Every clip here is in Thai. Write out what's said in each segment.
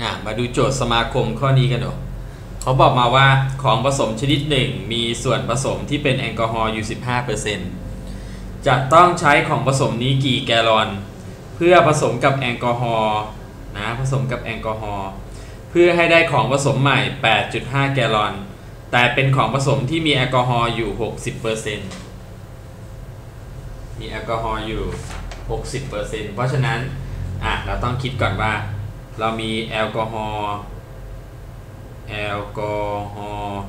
อะมาดูโจทย์สมาคมข้อนี้กันหน่อยเขาบอกมาว่าของผสมชนิดหนึ่งมีส่วนผสมที่เป็นแอลกอฮอล์อยู่ 15%จะต้องใช้ของผสมนี้กี่แกลลอน เพื่อผสมกับแอลกอฮอล์นะผสมกับแอลกอฮอล์เพื่อให้ได้ของผสมใหม่ 8.5 แกลลอน แต่เป็นของผสมที่มีแอลกอฮอล์อยู่ 60%มีแอลกอฮอล์อยู่ 60%เพราะฉะนั้นอะเราต้องคิดก่อนว่า เรามีแอลกอฮอล์แอลกอฮอล์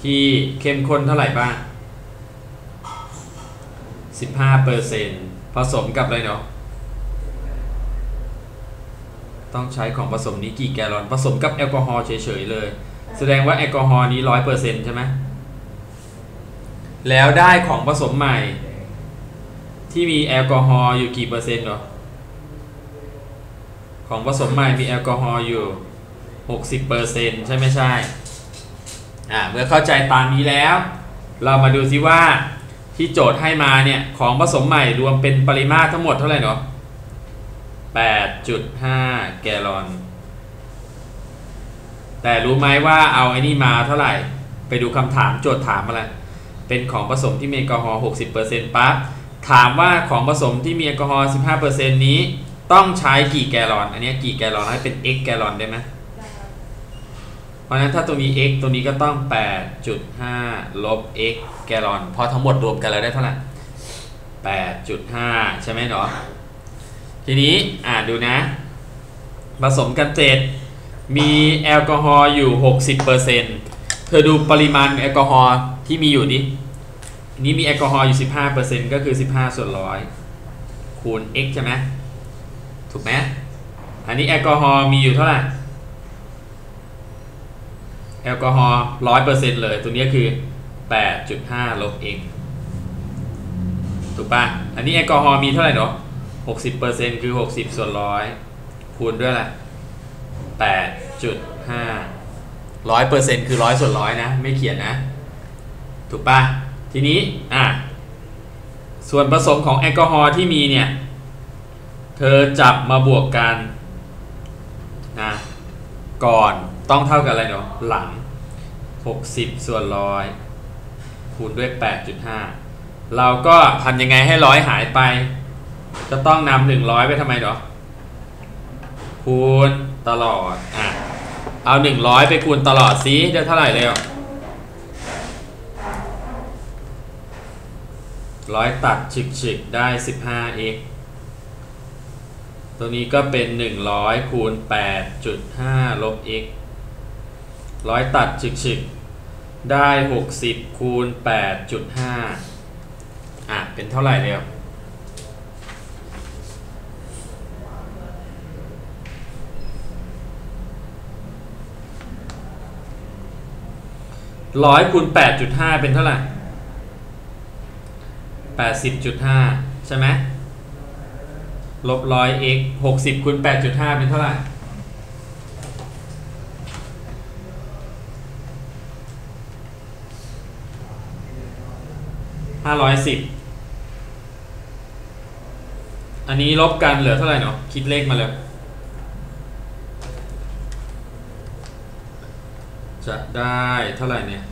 ที่เข้มข้นเท่าไหร่บ้าง 15%ผสมกับอะไรเนาะต้องใช้ของผสมนี้กี่แกลลอน ผสมกับแอลกอฮอล์เฉยๆเลย แสดงว่าแอลกอฮอล์นี้100%ใช่ไหมแล้วได้ของผสมใหม่ ที่มีแอลกอฮอล์อยู่กี่เปอร์เซ็นต์เนาะ ของผสมใหม่มีแอลกอฮอล์อยู่ 60%ใช่ไม่ใช่ อ่าเมื่อเข้าใจตามนี้แล้ว เรามาดูซิว่าที่โจทย์ให้มาเนี่ย ของผสมใหม่รวมเป็นปริมาตรทั้งหมดเท่าไหร่เนาะ8.5 แกลลอน แต่รู้ไหมว่าเอาไอ้นี่มาเท่าไหร่ ไปดูคำถามโจทย์ถามอะไร เป็นของผสมที่มีแอลกอฮอล์ 60%ปั๊บ ถามว่าของผสมที่มีแอลกอฮอล์ 15%นี้ ต้องใช้กี่แกลลอน อันนี้กี่แกลลอนให้เป็น x แกลลอนได้ไหมเพราะฉะนั้นถ้าตัวนี้ x ตัวนี้ก็ต้อง 8.5 ลบ x แกลลอน เพราะทั้งหมดรวมกันแล้วได้เท่าไหร่ 8.5 ใช่ไหมเนาะทีนี้อ่าดูนะ ผสมกันเจ็ดมีแอลกอฮอล์อยู่ 60%เธอดูปริมาณแอลกอฮอล์ที่มีอยู่ดินี้มีแอลกอฮอล์อยู่ 15%ก็คือ 15 ส่วนร้อยคูณ x ใช่ไหม ถูกไหมอันนี้แอลกอฮอล์มีอยู่เท่าไหร่แอลกอฮอล์ร้อยเปอร์เซ็นต์เลย ตัวนี้คือ8.5ลบ x ถูกปะอันนี้แอลกอฮอล์มีเท่าไหร่เนาะ60%คือ60ส่วนร้อยคูณด้วยอะไร8.5ร้อยเปอร์เซ็นต์คือร้อยส่วนร้อยนะ ไม่เขียนนะ ถูกปะทีนี้อะส่วนผสมของแอลกอฮอล์ที่มีเนี่ย เธอจับมาบวกกันนะก่อนต้องเท่ากับอะไรเนาะหลัง 60 ส่วนร้อยคูณด้วย 8.5 เราก็ทำยังไงให้ร้อยหายไป จะต้องนำ100 ไปทำไมเนาะคูณตลอดอะเอา 100 ไปคูณตลอดซิได้เท่าไหร่เร็วร้อยตัดฉึกๆ ได้ 15x ตัวนี้ก็เป็น 100คูณ8.5ลบ x ร้อยตัดฉึกๆได้ 60คูณ8.5อะ เป็นเท่าไหร่เร็วร้อยคูณ8.5เป็นเท่าไหร่80.5ใช่ไหม ลบร้อย x 60คูณ8.5เป็นเท่าไหร่510อันนี้ลบกันเหลือเท่าไหร่เนาะคิดเลขมาเลย จะได้เท่าไหร่เนี่ย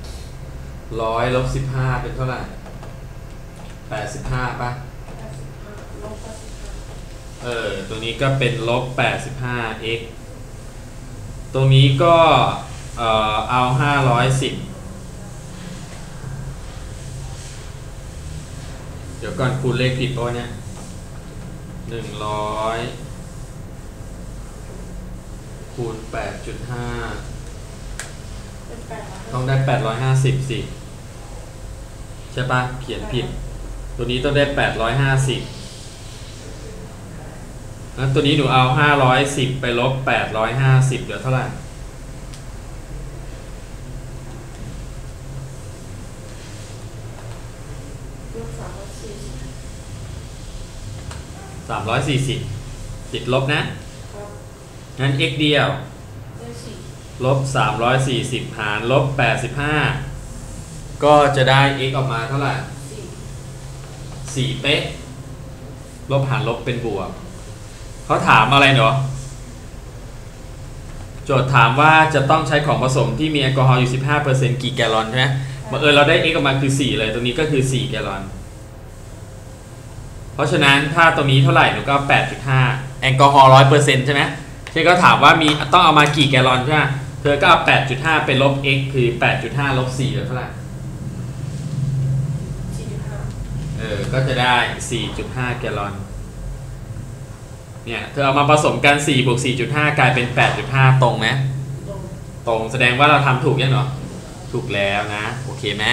ร้อยลบสิบห้าเป็นเท่าไหร่แปดสิบห้าป่ะ เออ ตรงนี้ก็เป็นลบแปดสิบห้า x ตรงนี้ก็เอ่อเอาห้าร้อยสิบเดี๋ยวก่อนคูณเลขผิดป่ะเนี่ยหนึ่งร้อยคูณแปดจุดห้าต้องได้850สิ ใช่ปะเขียนผิด ตัวนี้ต้องได้850 งั้นตัวนี้หนูเอา 510 ไปลบ 850 เหลือเท่าไหร่ 340 ติดลบนะ งั้น x เดียว ลบ 340 หารลบ 85 ก็จะได้ x ออกมาเท่าไหร่ 4 เป๊ะ ลบหารลบเป็นบวก เขาถามอะไรเนาะโจทย์ถามว่าจะต้องใช้ของผสมที่มีแอลกอฮอล์อยู่ 15%กี่แกลลอนใช่ไหมบังเอิญเราได้ x ออกมาคือ 4 เลย ตรงนี้ก็คือ 4 แกลลอน เพราะฉะนั้นถ้าตรงนี้เท่าไหร่หนูก็ 8.5 แอลกอฮอล์100%ใช่ไหมเช่นก็ถามว่ามีต้องเอามากี่แกลลอนใช่ไหมเธอก็เอา 8.5 ไปลบ x คือ 8.5 ลบ4แล้วเท่าไหร่สี่จุดห้าเออ ก็จะได้ 4.5 แกลลอน เนี่ยเธอเอามาผสมกัน4บวก4.5 กลายเป็น 8.5 ตรงไหมตรงตรงแสดงว่าเราทำถูกยังเหรอถูกแล้วนะ โอเคไหม